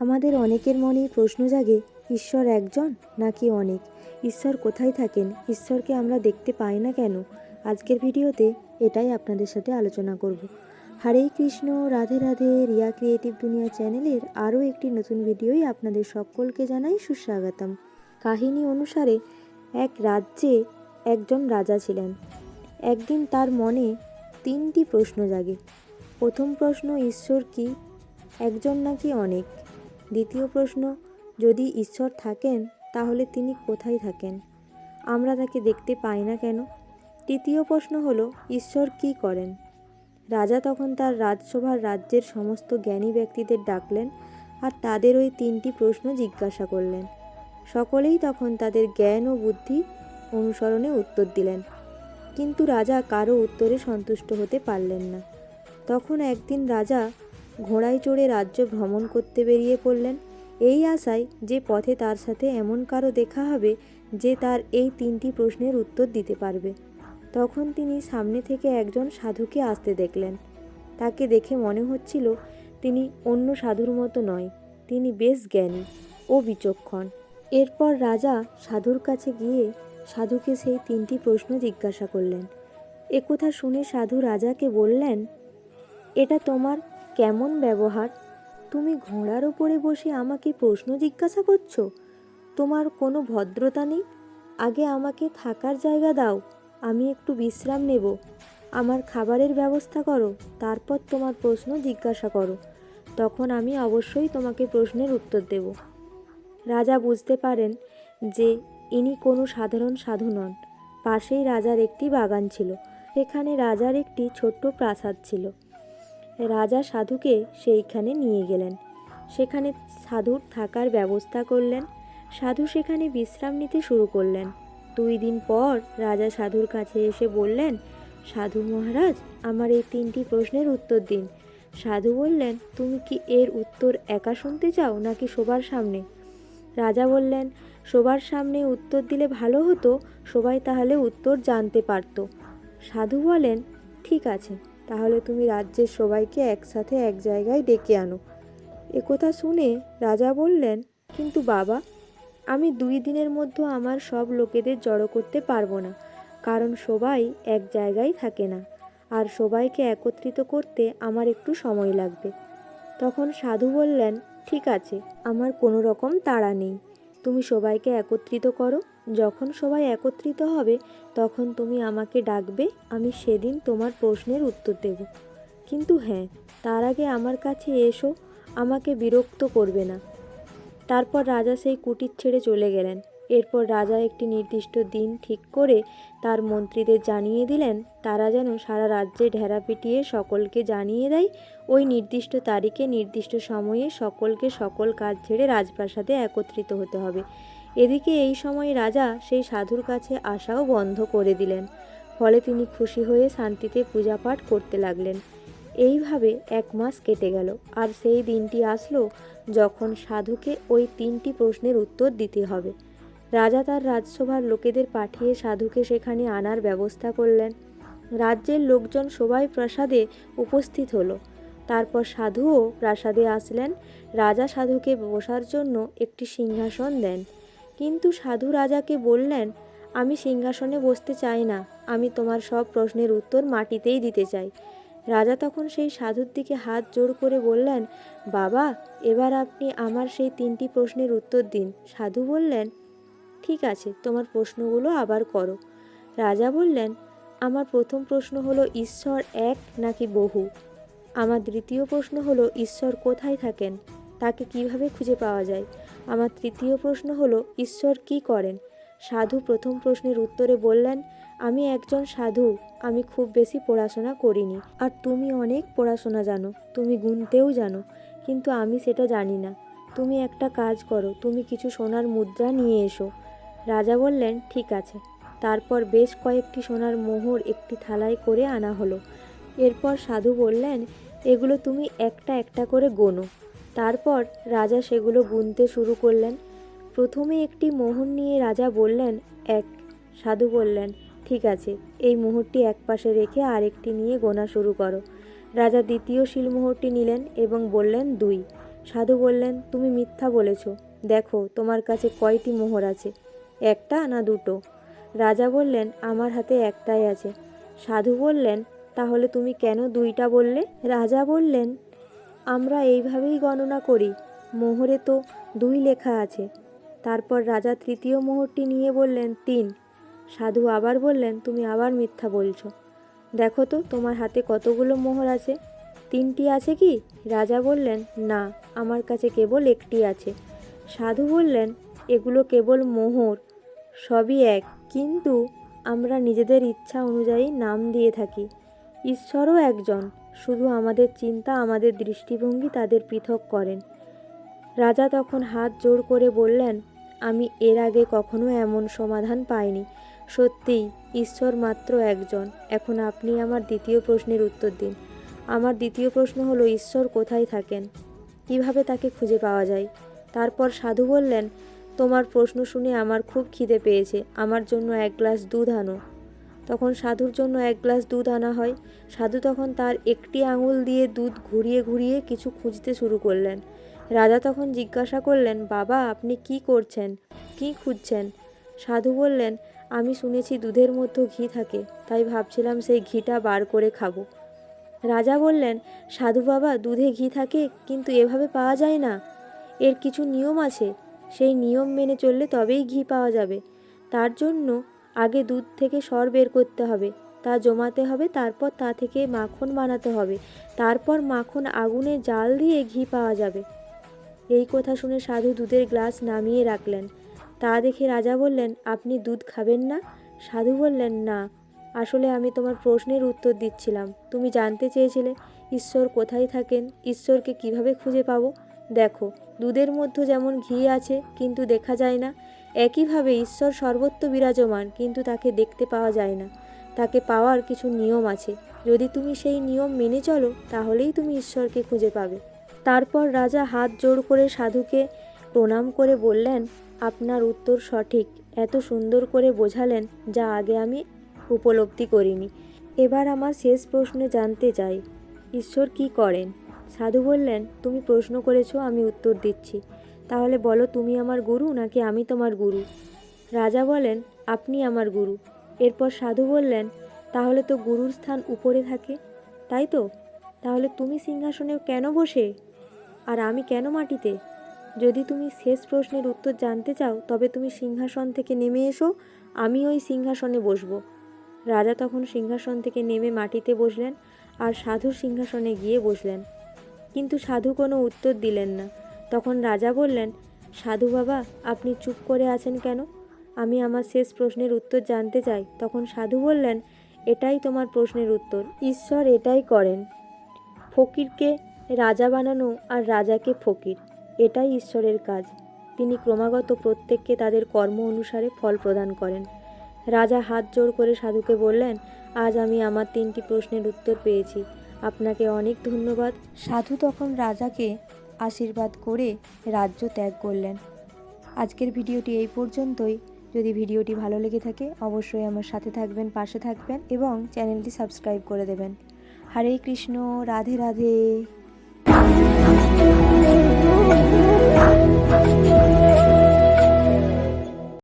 আমাদের অনেকের মনে প্রশ্ন জাগে, ঈশ্বর একজন নাকি অনেক? ঈশ্বর কোথায় থাকেন? ঈশ্বরকে আমরা দেখতে পাই না কেন? আজকের ভিডিওতে এটাই আপনাদের সাথে আলোচনা করব। হরে কৃষ্ণ, রাধে রাধে, রিয়া ক্রিয়েটিভ দুনিয়া চ্যানেলের আরও একটি নতুন ভিডিওই আপনাদের সকলকে জানাই সুস্বাগতম। কাহিনী অনুসারে এক রাজ্যে একজন রাজা ছিলেন। একদিন তার মনে তিনটি প্রশ্ন জাগে। প্রথম প্রশ্ন, ঈশ্বর কি? একজন নাকি অনেক? দ্বিতীয় প্রশ্ন, যদি ঈশ্বর থাকেন, তাহলে তিনি কোথায় থাকেন? আমরা তাকে দেখতে পাই না কেন? তৃতীয় প্রশ্ন হলো, ঈশ্বর কি করেন? রাজা তখন তার রাজসভার রাজ্যের সমস্ত জ্ঞানী ব্যক্তিদের ডাকলেন আর তাদের ওই তিনটি প্রশ্ন জিজ্ঞাসা করলেন। সকলেই তখন তাদের জ্ঞান ও বুদ্ধি অনুসরণে উত্তর দিলেন। কিন্তু রাজা কারও উত্তরে সন্তুষ্ট হতে পারলেন না। তখন একদিন রাজা ঘোড়ায় চড়ে রাজ্য ভ্রমণ করতে বেরিয়ে পড়লেন। এই আশায় যে পথে তার সাথে এমন কারও দেখা হবে যে তার এই তিনটি প্রশ্নের উত্তর দিতে পারবে। তখন তিনি সামনে থেকে একজন সাধুকে আসতে দেখলেন। তাকে দেখে মনে হচ্ছিল তিনি অন্য সাধুর মতো নয়, তিনি বেশ জ্ঞানী ও বিচক্ষণ। এরপর রাজা সাধুর কাছে গিয়ে সাধুকে সেই তিনটি প্রশ্ন জিজ্ঞাসা করলেন। একথা শুনে সাধু রাজাকে বললেন, এটা তোমার কেমন ব্যবহার? তুমি ঘোড়ার ওপরে বসে আমাকে প্রশ্ন জিজ্ঞাসা করছ? তোমার কোনো ভদ্রতা নেই? আগে আমাকে থাকার জায়গা দাও, আমি একটু বিশ্রাম নেব। আমার খাবারের ব্যবস্থা করো, তারপর তোমার প্রশ্ন জিজ্ঞাসা করো। তখন আমি অবশ্যই তোমাকে প্রশ্নের উত্তর দেব। রাজা বুঝতে পারেন যে ইনি কোনো সাধারণ সাধু নন। পাশেই রাজার একটি বাগান ছিল। সেখানে রাজার একটি ছোট্ট প্রাসাদ ছিল। রাজা সাধুকে সেইখানে নিয়ে গেলেন। সেখানে সাধুর থাকার ব্যবস্থা করলেন। সাধু সেখানে বিশ্রাম নিতে শুরু করলেন। দুই দিন পর রাজা সাধুর কাছে এসে বললেন, সাধু মহারাজ, আমার এই তিনটি প্রশ্নের উত্তর দিন। সাধু বললেন, তুমি কি এর উত্তর একা শুনতে চাও নাকি সবার সামনে? রাজা বললেন সবার সামনে উত্তর দিলে ভালো হতো, সবাই তাহলে উত্তর জানতে পারতো। সাধু বলেন, ঠিক আছে। তাহলে তুমি রাজ্যের সবাইকে একসাথে এক জায়গায় ডেকে আনো। একথা শুনে রাজা বললেন, কিন্তু বাবা, আমি দুই দিনের মধ্যে আমার সব লোকেদের জড়ো করতে পারব না, কারণ সবাই এক জায়গায় থাকে না। আর সবাইকে একত্রিত করতে আমার একটু সময় লাগবে। তখন সাধু বললেন, ঠিক আছে, আমার কোনো রকম তাড়া নেই। তুমি সবাইকে একত্রিত করো যখন সবাই একত্রিত হবে, তখন তুমি আমাকে ডাকবে, আমি সেদিন তোমার প্রশ্নের উত্তর দেব। কিন্তু হ্যাঁ তার আগে আমার কাছে এসো, আমাকে বিরক্ত করবে না। তারপর রাজা সেই কুটির ছেড়ে চলে গেলেন। এরপর রাজা একটি নির্দিষ্ট দিন ঠিক করে তার মন্ত্রীদের জানিয়ে দিলেন, তারা যেন সারা রাজ্যে ঢেরা পিটিয়ে সকলকে জানিয়ে দেয়, ওই নির্দিষ্ট তারিখে, নির্দিষ্ট সময়ে সকলকে সকল কাজ ছেড়ে রাজপ্রাসাদে একত্রিত হতে হবে। এদিকে এই সময় রাজা সেই সাধুর কাছে আসাও বন্ধ করে দিলেন। ফলে তিনি খুশি হয়ে শান্তিতে পূজা পাঠ করতে লাগলেন। এইভাবে এক মাস কেটে গেল আর সেই দিনটি আসলো যখন সাধুকে ওই তিনটি প্রশ্নের উত্তর দিতে হবে। রাজা তার রাজসভার লোকেদের পাঠিয়ে সাধুকে সেখানে আনার ব্যবস্থা করলেন। রাজ্যের লোকজন সবাই প্রাসাদে উপস্থিত হলো। তারপর সাধুও প্রাসাদে আসলেন। রাজা সাধুকে বসার জন্য একটি সিংহাসন দেন। কিন্তু সাধু রাজাকে বললেন, আমি সিংহাসনে বসতে চাই না, আমি তোমার সব প্রশ্নের উত্তর মাটিতেই দিতে চাই। রাজা তখন সেই সাধুর দিকে হাত জোর করে বললেন, বাবা, এবার আপনি আমার সেই তিনটি প্রশ্নের উত্তর দিন। সাধু বললেন, ঠিক আছে, তোমার প্রশ্নগুলো আবার করো। রাজা বললেন, আমার প্রথম প্রশ্ন হলো, ঈশ্বর এক নাকি বহু? আমার দ্বিতীয় প্রশ্ন হলো, ঈশ্বর কোথায় থাকেন? তাকে কীভাবে খুঁজে পাওয়া যায়? আমার তৃতীয় প্রশ্ন হলো, ঈশ্বর কি করেন? সাধু প্রথম প্রশ্নের উত্তরে বললেন, আমি একজন সাধু, আমি খুব বেশি পড়াশোনা করিনি। আর তুমি অনেক পড়াশোনা জানো, তুমি গুনতেও জানো, কিন্তু আমি সেটা জানি না। তুমি একটা কাজ করো, তুমি কিছু সোনার মুদ্রা নিয়ে এসো। রাজা বললেন, ঠিক আছে। তারপর বেশ কয়েকটি সোনার মোহর একটি থালায় করে আনা হলো। এরপর সাধু বললেন, এগুলো তুমি একটা একটা করে গোনো। তারপর রাজা সেগুলো গুনতে শুরু করলেন। প্রথমে একটি মোহর নিয়ে রাজা বললেন, এক। সাধু বললেন, ঠিক আছে, এই মোহরটি এক পাশে রেখে আরেকটি নিয়ে গোনা শুরু করো। রাজা দ্বিতীয় শিলমোহরটি নিলেন এবং বললেন, দুই। সাধু বললেন, তুমি মিথ্যা বলেছ। দেখো, তোমার কাছে কয়টি মোহর আছে, একটা না দুটো? রাজা বললেন, আমার হাতে একটাই আছে। সাধু বললেন, তাহলে তুমি কেন দুইটা বললে? রাজা বললেন আমরা এইভাবেই গণনা করি। মোহরে তো দুই লেখা আছে। তারপর রাজা তৃতীয় মোহরটি নিয়ে বললেন, তিন। সাধু আবার বললেন, তুমি আবার মিথ্যা বলছো। দেখো তো, তোমার হাতে কতগুলো মোহর আছে? তিনটি আছে কি? রাজা বললেন, না, আমার কাছে কেবল একটি আছে। সাধু বললেন, এগুলো কেবল মোহর, সবই এক। কিন্তু আমরা নিজেদের ইচ্ছা অনুযায়ী নাম দিয়ে থাকি। ঈশ্বরও একজন। শুধু আমাদের চিন্তা, আমাদের দৃষ্টিভঙ্গি তাদের পৃথক করেন। রাজা তখন হাত জোর করে বললেন, আমি এর আগে কখনো এমন সমাধান পাইনি। সত্যিই, ঈশ্বর মাত্র একজন। এখন আপনি আমার দ্বিতীয় প্রশ্নের উত্তর দিন। আমার দ্বিতীয় প্রশ্ন হলো, ঈশ্বর কোথায় থাকেন? কীভাবে তাকে খুঁজে পাওয়া যায়? তারপর সাধু বললেন, তোমার প্রশ্ন শুনে আমার খুব খিদে পেয়েছে। আমার জন্য এক গ্লাস দুধ আনো। তখন সাধুর জন্য এক গ্লাস দুধ আনা হয়। সাধু তখন তার একটি আঙুল দিয়ে দুধ ঘুরিয়ে ঘুরিয়ে কিছু খুঁজতে শুরু করলেন। রাজা তখন জিজ্ঞাসা করলেন, বাবা, আপনি কি করছেন? কি খুঁজছেন? সাধু বললেন, আমি শুনেছি দুধের মধ্যে ঘি থাকে, তাই ভাবছিলাম সেই ঘিটা বার করে খাব। রাজা বললেন, সাধু বাবা, দুধে ঘি থাকে, কিন্তু এভাবে পাওয়া যায় না। এর কিছু নিয়ম আছে। সেই নিয়ম মেনে চললে তবেই ঘি পাওয়া যাবে। তার জন্য আগে দুধ থেকে সর বের করতে হবে। তা জমাতে হবে, তারপর তা থেকে মাখন বানাতে হবে। তারপর মাখন আগুনে জাল দিয়ে ঘি পাওয়া যাবে। এই কথা শুনে সাধু দুধের গ্লাস নামিয়ে রাখলেন। তা দেখে রাজা বললেন, আপনি দুধ খাবেন না? সাধু বললেন, না। আসলে আমি তোমার প্রশ্নের উত্তর দিচ্ছিলাম। তুমি জানতে চেয়েছিলে, ঈশ্বর কোথায় থাকেন? ঈশ্বরকে কীভাবে খুঁজে পাবো? দেখো, দুধের মধ্যে যেমন ঘি আছে, কিন্তু দেখা যায় না। একইভাবে ঈশ্বর সর্বত্র বিরাজমান, কিন্তু তাকে দেখতে পাওয়া যায় না। তাকে পাওয়ার কিছু নিয়ম আছে। যদি তুমি সেই নিয়ম মেনে চলো, তাহলেই তুমি ঈশ্বরকে খুঁজে পাবে। তারপর রাজা হাত জোড় করে সাধুকে প্রণাম করে বললেন, আপনার উত্তর সঠিক। এত সুন্দর করে বোঝালেন, যা আগে আমি উপলব্ধি করিনি। এবার আমার শেষ প্রশ্নে জানতে চাই, ঈশ্বর কি করেন? সাধু বললেন, তুমি প্রশ্ন করেছ, আমি উত্তর দিচ্ছি। তাহলে বলো, তুমি আমার গুরু নাকি আমি তোমার গুরু? রাজা বলেন, আপনি আমার গুরু। এরপর সাধু বললেন, তাহলে তো গুরুর স্থান উপরে থাকে, তাই তো? তাহলে তুমি সিংহাসনে কেন বসে? আর আমি কেন মাটিতে? যদি তুমি শেষ প্রশ্নের উত্তর জানতে চাও, তবে তুমি সিংহাসন থেকে নেমে এসো, আমি ওই সিংহাসনে বসবো। রাজা তখন সিংহাসন থেকে নেমে মাটিতে বসলেন, আর সাধুর সিংহাসনে গিয়ে বসলেন। কিন্তু সাধু কোনো উত্তর দিলেন না। তখন রাজা বললেন, সাধু বাবা, আপনি চুপ করে আছেন কেন? আমি আমার শেষ প্রশ্নের উত্তর জানতে চাই। তখন সাধু বললেন, এটাই তোমার প্রশ্নের উত্তর। ঈশ্বর এটাই করেন। ফকিরকে রাজা বানানো আর রাজাকে ফকির, এটাই ঈশ্বরের কাজ। তিনি ক্রমাগত প্রত্যেককে তাদের কর্ম অনুসারে ফল প্রদান করেন। রাজা হাত জোড় করে সাধুকে বললেন, আজ আমি আমার তিনটি প্রশ্নের উত্তর পেয়েছি। আপনাকে অনেক ধন্যবাদ। সাধু তখন রাজাকে আশীর্বাদ করে রাজ্য ত্যাগ করলেন। আজকের ভিডিওটি এই পর্যন্তই। যদি ভিডিওটি ভালো লেগে থাকে, অবশ্যই আমার সাথে থাকবেন, পাশে থাকবেন এবং চ্যানেলটি সাবস্ক্রাইব করে দেবেন। হরে কৃষ্ণ, রাধে রাধে।